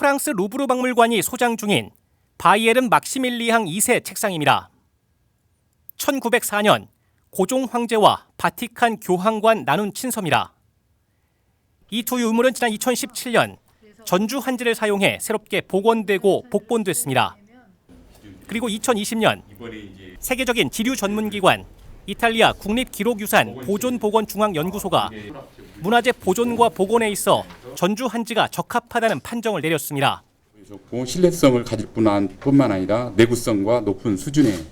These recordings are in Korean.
프랑스 루브르 박물관이 소장 중인 바이에른 막시밀리항 2세 책상입니다. 1904년 고종 황제와 바티칸 교황관 나눈 친서입니다. 이 두 유물은 지난 2017년 전주 한지를 사용해 새롭게 복원되고 복본됐습니다. 그리고 2020년 세계적인 지류 전문기관 이탈리아 국립기록유산 보존보건중앙연구소가 문화재 보존과 복원에 있어 전주 한지가 적합하다는 판정을 내렸습니다. 좋고 신뢰성을 가질 뿐만- 아니라 내구성과 높은 수준의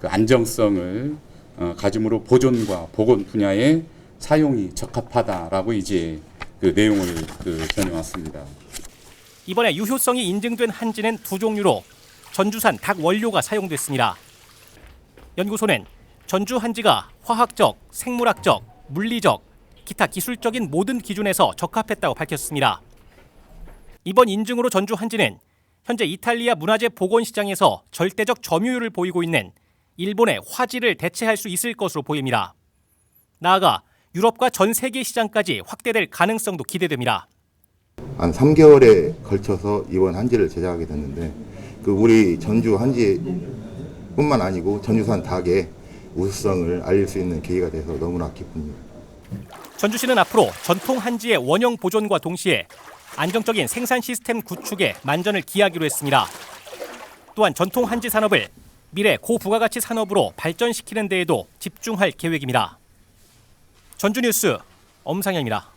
그 안정성을 어, 가짐으로 보존과 복원 분야에 사용이 적합하다라고 이제 그 내용을 그 전해왔습니다. 이번에 유효성이 인증된 한지는 두 종류로 전주산 닭 원료가 사용됐습니다. 연구소는 전주 한지가 화학적, 생물학적, 물리적, 기타 기술적인 모든 기준에서 적합했다고 밝혔습니다. 이번 인증으로 전주 한지는 현재 이탈리아 문화재 복원 시장에서 절대적 점유율을 보이고 있는 일본의 화지를 대체할 수 있을 것으로 보입니다. 나아가 유럽과 전 세계 시장까지 확대될 가능성도 기대됩니다. 한 3개월에 걸쳐서 이번 한지를 제작하게 됐는데 그 우리 전주 한지뿐만 아니고 전주산 닭의 우수성을 알릴 수 있는 계기가 돼서 너무나 기쁩니다. 전주시는 앞으로 전통 한지의 원형 보존과 동시에 안정적인 생산 시스템 구축에 만전을 기하기로 했습니다. 또한 전통 한지 산업을 미래 고부가가치 산업으로 발전시키는 데에도 집중할 계획입니다. 전주 뉴스 엄상현입니다.